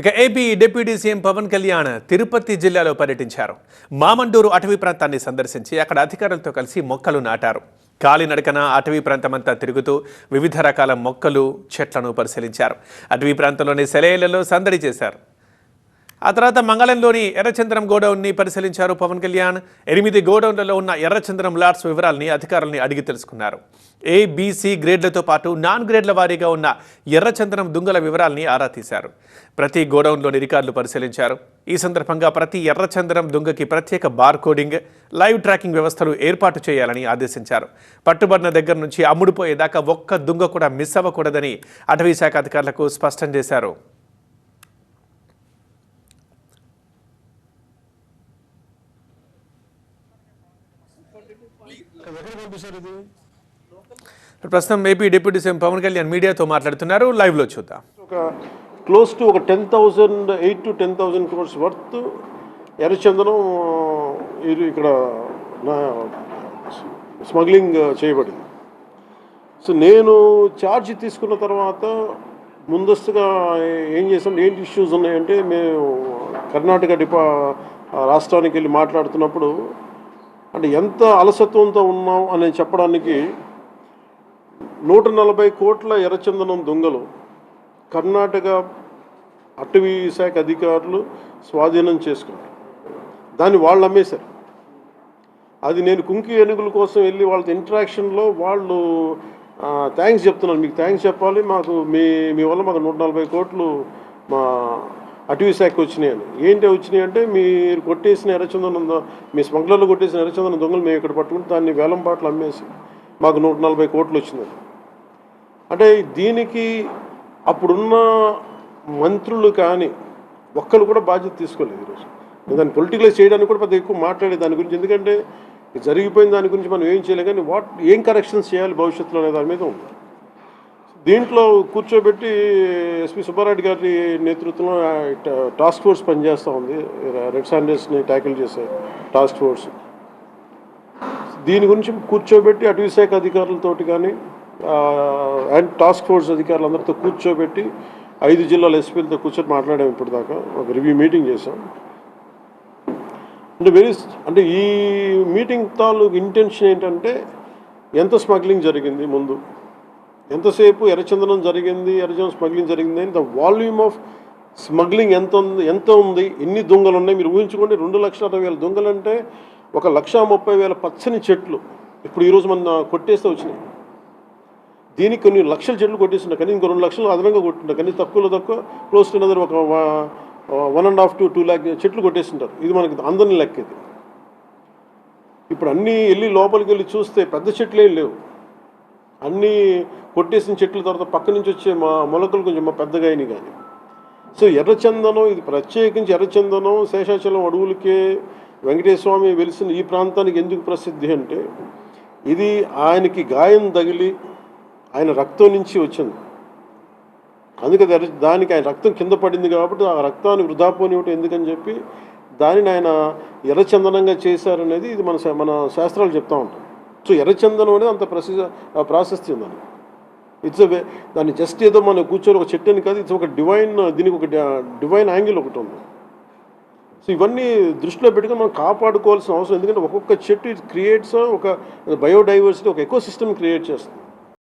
ఇక AP deputy CM Pawan Kalyan Tirupati జిల్లాలో పర్యటించారు. మామండూరు అటవీ ప్రాంతాన్ని సందర్శించి అక్కడ అధికారులతో కలిసి మొక్కలు నాటారు. కాలినడకన అటవీ ప్రాంతమంతా తిరుగుతూ వివిధ రకాల మొక్కలు చెట్లను పరిశీలించారు. అటవీ ప్రాంతంలోని సెలయేళ్ళలో సందడి చేశారు. ఆ తర్వాత మంగళంలోని ఎర్రచంద్రం గోడౌన్ని పరిశీలించారు పవన్ కళ్యాణ్. ఎనిమిది గోడౌన్లలో ఉన్న ఎర్రచంద్రం లాట్స్ వివరాల్ని అధికారుల్ని అడిగి తెలుసుకున్నారు. ఏ బీసీ గ్రేడ్లతో పాటు నాన్ గ్రేడ్ల వారీగా ఉన్న ఎర్రచంద్రం దుంగల వివరాల్ని ఆరా తీశారు. ప్రతి గోడౌన్లోని రికార్డులు పరిశీలించారు. ఈ సందర్భంగా ప్రతి ఎర్రచంద్రం దుంగకి ప్రత్యేక బార్ కోడింగ్ లైవ్ ట్రాకింగ్ వ్యవస్థలు ఏర్పాటు చేయాలని ఆదేశించారు. పట్టుబడిన దగ్గర నుంచి అమ్ముడుపోయేదాకా ఒక్క దుంగ కూడా మిస్ అవ్వకూడదని అటవీ శాఖ అధికారులకు స్పష్టం చేశారు. ఎక్కడ పంపిస్తారు ఇది? ప్రస్తుతం AP deputy CM Pawan Kalyan మీడియాతో మాట్లాడుతున్నారు. లైవ్లో చూద్దాం. ఒక క్లోజ్ టు ఒక ten thousand eight to ten thousand crores worth ఎర్రచందనం ఇది ఇక్కడ నా స్మగ్లింగ్ చేయబడింది. సో నేను ఛార్జ్ తీసుకున్న తర్వాత ముందస్తుగా ఏం చేసాం ఏంటి ఇష్యూస్ ఉన్నాయంటే మేము కర్ణాటక డిపా రాష్ట్రానికి వెళ్ళి మాట్లాడుతున్నప్పుడు అంటే ఎంత అలసత్వంతో ఉన్నాం అని చెప్పడానికి నూట నలభై కోట్ల ఎర్రచందనం దొంగలు కర్ణాటక అటవీ శాఖ అధికారులు స్వాధీనం చేసుకున్నారు దాన్ని వాళ్ళు అమ్మేశారు అది నేను కుంకి ఏనుగుల కోసం వెళ్ళి వాళ్ళతో ఇంటరాక్షన్లో వాళ్ళు థ్యాంక్స్ చెప్తున్నాను మీకు థ్యాంక్స్ చెప్పాలి. మాకు మీ మీ వల్ల మాకు నూట నలభై కోట్లు మా అటవీ శాఖ వచ్చినాయని ఏంటి వచ్చినాయి అంటే మీరు కొట్టేసిన ఎర్రచందనం మీ స్మగ్లర్లు కొట్టేసిన ఎర్రచందనం దొంగలు మేము ఇక్కడ పట్టుకుని దాన్ని వేలం పాటలు అమ్మేసి మాకు నూట నలభై కోట్లు వచ్చింది అంటే దీనికి అప్పుడున్న మంత్రులు కానీ ఒక్కరు కూడా బాధ్యత తీసుకోలేదు ఈరోజు దాన్ని పొలిటికలైజ్ చేయడానికి కూడా పెద్ద ఎక్కువ మాట్లాడే దాని గురించి. ఎందుకంటే ఇది జరిగిపోయిన దాని గురించి మనం ఏం చేయలేం కానీ వాట్ ఏం కరెక్షన్స్ చేయాలి భవిష్యత్తులో అనే దాని మీద ఉంది. దీంట్లో కూర్చోబెట్టి ఎస్పి సుబ్బారెడ్డి గారి నేతృత్వంలో టాస్క్ ఫోర్స్ పనిచేస్తూ ఉంది. రెడ్ శాండర్స్ని ట్యాకిల్ చేసే టాస్క్ ఫోర్స్. దీని గురించి కూర్చోబెట్టి అటవీ శాఖ అధికారులతోటి కానీ అండ్ టాస్క్ ఫోర్స్ అధికారులందరితో కూర్చోబెట్టి ఐదు జిల్లాల ఎస్పీలతో కూర్చొని మాట్లాడాము ఇప్పటిదాకా. ఒక రివ్యూ మీటింగ్ చేసాం అంటే వెరీ అంటే ఈ మీటింగ్ తాలూకు ఇంటెన్షన్ ఏంటంటే ఎంత స్మగ్లింగ్ జరిగింది ముందు? ఎంతసేపు ఎర్రచందనం జరిగింది ఎర్రచందనం స్మగ్లింగ్ జరిగింది అని ద వాల్యూమ్ ఆఫ్ స్మగ్లింగ్ ఎంత ఉంది ఎంత ఉంది ఎన్ని దొంగలు ఉన్నాయి మీరు ఊహించుకోండి రెండు లక్షల అరవై వేల దొంగలు అంటే ఒక లక్ష ముప్పై వేల పచ్చని చెట్లు. ఇప్పుడు ఈరోజు మన కొట్టేస్తే వచ్చినాయి. దీనికి కొన్ని లక్షల చెట్లు కొట్టేస్తున్నారు కానీ ఇంకో రెండు లక్షలు అదనంగా కొట్టుంటారు కానీ తక్కువలో తక్కువ క్లోజ్ టు అనదర్ ఒక one and half to two lakh చెట్లు కొట్టేస్తుంటారు. ఇది మనకి అందరిని లెక్క ఇది. ఇప్పుడు అన్నీ వెళ్ళి లోపలికి వెళ్ళి చూస్తే పెద్ద చెట్లు ఏం లేవు. అన్నీ కొట్టేసిన చెట్ల తర్వాత పక్క నుంచి వచ్చే మా మొలకలు కొంచెం మా పెద్దగా అయినాయి కానీ. సో ఎర్రచందనం ఇది ప్రత్యేకించి ఎర్రచందనం శేషాచలం అడవులకే వెంకటేశ్వమి వెలిసిన ఈ ప్రాంతానికి ఎందుకు ప్రసిద్ధి అంటే ఇది ఆయనకి గాయం తగిలి ఆయన రక్తం నుంచి వచ్చింది. అందుకే ఎర్ర దానికి ఆయన రక్తం కింద పడింది కాబట్టి ఆ రక్తాన్ని వృధా పోనివ్వటం ఎందుకని చెప్పి దానిని ఆయన ఎర్రచందనంగా చేశారనేది ఇది మన శా- మన శాస్త్రాలు చెప్తా ఉంటాం సో ఎర్రచందనం అనేది అంత ప్రసిద్ధ ప్రాశస్తి ఉందని ఇట్స్ దాన్ని జస్ట్ ఏదో మనం కూర్చొని ఒక చెట్టు అని కాదు ఇట్స్ ఒక డివైన్ దీనికి ఒక డివైన్ యాంగిల్ ఒకటి ఉంది. సో ఇవన్నీ దృష్టిలో పెట్టుకుని మనం కాపాడుకోవాల్సిన అవసరం ఎందుకంటే ఒక్కొక్క చెట్టు ఇట్ క్రియేట్స్ ఒక బయోడైవర్సిటీ ఒక ఎకో సిస్టమ్ క్రియేట్ చేస్తుంది.